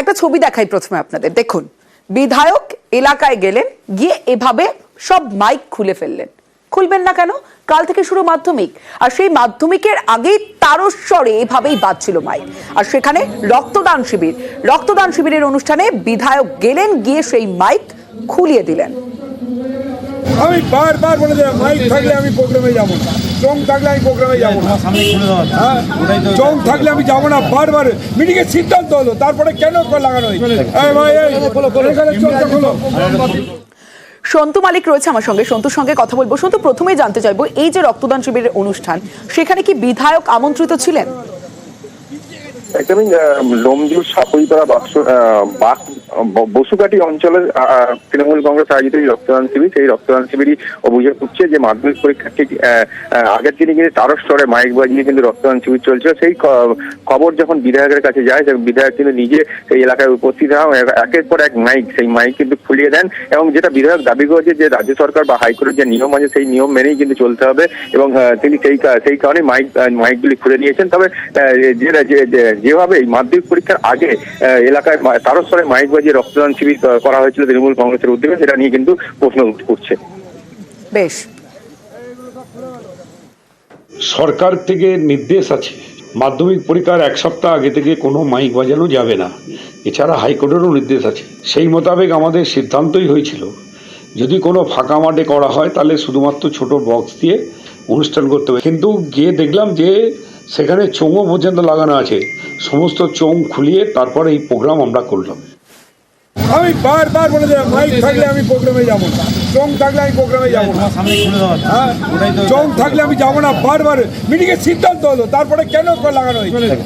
একটা ছবি দেখাই প্রথমে আপনাদের। দেখুন, বিধায়ক এলাকায় গেলেন, গিয়ে এভাবে সব মাইক খুলে ফেললেন। খুলবেন না কেন? কাল থেকে শুরু মাধ্যমিক, আর সেই মাধ্যমিকের আগেই তারস্বরে এভাবেই বাজছিল মাইক। আর সেখানে রক্তদান শিবির, রক্তদান শিবিরের অনুষ্ঠানে বিধায়ক গেলেন, গিয়ে সেই মাইক খুলিয়ে দিলেন। আমি বারবার বলে দিলাম মাইক থাকলে আমি প্রোগ্রামে যাব না। চং থাকলে আমি প্রোগ্রামে যাব না। হ্যাঁ? চং থাকলে আমি যাব না বারবার। মিটিং এর সিদ্ধান্ত হলো তারপরে কেন লাগানো হয়েছে? এই ভাই, এই, এখানে চোখটা খোলো। সন্তু মালিক রয়েছে আমার সঙ্গে। সন্তুর সঙ্গে কথা বলব। সন্তু প্রথমেই জানতে চাইব এই যে রক্তদান শিবিরের অনুষ্ঠান সেখানে কি বিধায়ক আমন্ত্রিত ছিলেন? একদমই লোমজুর সাপুইপাড়া বাক্স বাক ব- বসুকাটি অঞ্চলের তৃণমূল কংগ্রেস আয়োজিত এই রক্তদান শিবির, সেই রক্তদান শিবিরই অভিযোগ উঠছে যে মাধ্যমিক পরীক্ষার ঠিক আগের দিনে কিন্তু তারস্বরে মাইক বাজিয়ে কিন্তু রক্তদান শিবির চলছিল। সেই খবর যখন বিধায়কের কাছে যায় বিধায়ক কিন্তু নিজে সেই এলাকায় উপস্থিত হন। একের পর এক মাইক, সেই মাইক কিন্তু খুলিয়ে দেন এবং যেটা বিধায়ক দাবি করেছে যে রাজ্য সরকার বা হাইকোর্টের যে নিয়ম আছে, সেই নিয়ম মেনেই কিন্তু চলতে হবে এবং তিনি সেই সেই কারণে মাইক মাইকগুলি খুলে নিয়েছেন তবে যে- যে- যে- যেভাবে মাধ্যমিক পরীক্ষার আগে এলাকায় তারস্বরে মাইক বাজিয়ে রক্তদান শিবির করা হয়েছিল তৃণমূল কংগ্রেসের উদ্যোগে সেটা নিয়ে কিন্তু প্রশ্ন উঠছে। বেশ। সরকার থেকে নির্দেশ আছে মাধ্যমিক পরীক্ষার এক সপ্তাহ আগে থেকে কোনো মাইক বাজানো যাবে না। এছাড়া হাইকোর্টেরও নির্দেশ আছে। সেই মোতাবেক আমাদের সিদ্ধান্তই হয়েছিল যদি কোনো ফাঁকা মাঠে করা হয় তাহলে শুধুমাত্র ছোট বক্স দিয়ে অনুষ্ঠান করতে হবে। কিন্তু গিয়ে দেখলাম যে সেখানে চোঙও পর্যন্ত লাগানো আছে। সমস্ত চোং খুলিয়ে তারপরে এই প্রোগ্রাম আমরা করলাম। আমি বারবার বলে দিলাম মাইক থাকলে আমি প্রোগ্রামে যাব না। চং থাকলে আমি প্রোগ্রামে যাব না। হ্যাঁ? চং থাকলে আমি যাব না বারবার। মিটিংয়ের সিদ্ধান্ত হলো তারপরে কেন লাগানো হয়েছে?